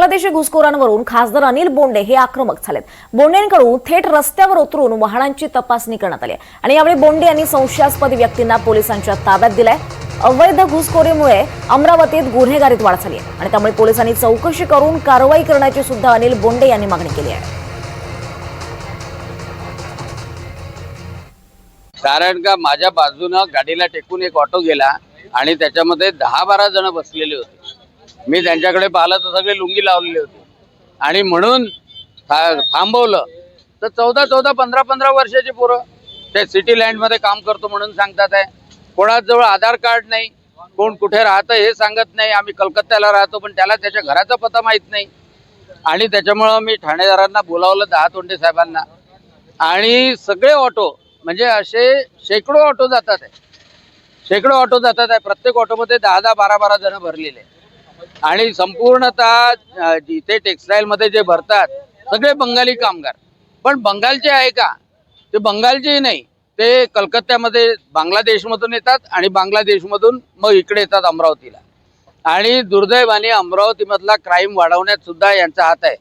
बांगलादेशी घुसखोरांवरून खासदार अनिल बोंडे हे आक्रमक झालेत. बोंडेंकडून थेट रस्त्यावर उतरून वाहनांची तपासणी करण्यात आली आणि यावेळी बोंडे यांनी संशयास्पद व्यक्तींना पोलिसांच्या ताब्यात दिलाय. अवैध घुसखोरीमुळे अमरावतीत गुन्हेगारीत वाढ झाली आहे. आणि त्यामुळे पोलिसांनी चौकशी करून कारवाई करण्याची सुद्धा अनिल बोंडे यांनी मागणी केली आहे. कारण का माझ्या बाजूनं गाडीला टेकून एक ऑटो गेला आणि त्याच्यामध्ये दहा बारा जण बसलेले होते. मी त्यांच्याकडे पाहिलं तर सगळे लुंगी लावलेली होती. आणि म्हणून थांबवलं. तर चौदा चौदा पंधरा पंधरा वर्षाची पोरं ते सिटी लँडमध्ये काम करतो म्हणून सांगतात आहे. कोणाजवळ आधार कार्ड नाही कोण कुठे राहतं हे सांगत नाही. आम्ही कलकत्त्याला राहतो पण त्याला त्याच्या घराचा पत्ता माहीत नाही. आणि त्याच्यामुळं मी ठाणेदारांना बोलावलं दहा तोंडे साहेबांना. आणि सगळे ऑटो म्हणजे असे शेकडो ऑटो जातात आहे. शेकडो ऑटो जातात आहे. प्रत्येक ऑटोमध्ये दहा दहा बारा बारा जण भरलेले आहे. आणि संपूर्णतः जिथे टेक्सटाईलमध्ये जे भरतात सगळे बंगाली कामगार. पण बंगालचे आहे का? ते बंगालचे नाही. ते कलकत्त्यामध्ये बांगलादेशमधून येतात आणि बांगलादेशमधून मग इकडे येतात अमरावतीला. आणि दुर्दैवाने अमरावतीमधला क्राईम वाढवण्यात सुद्धा यांचा हात आहे.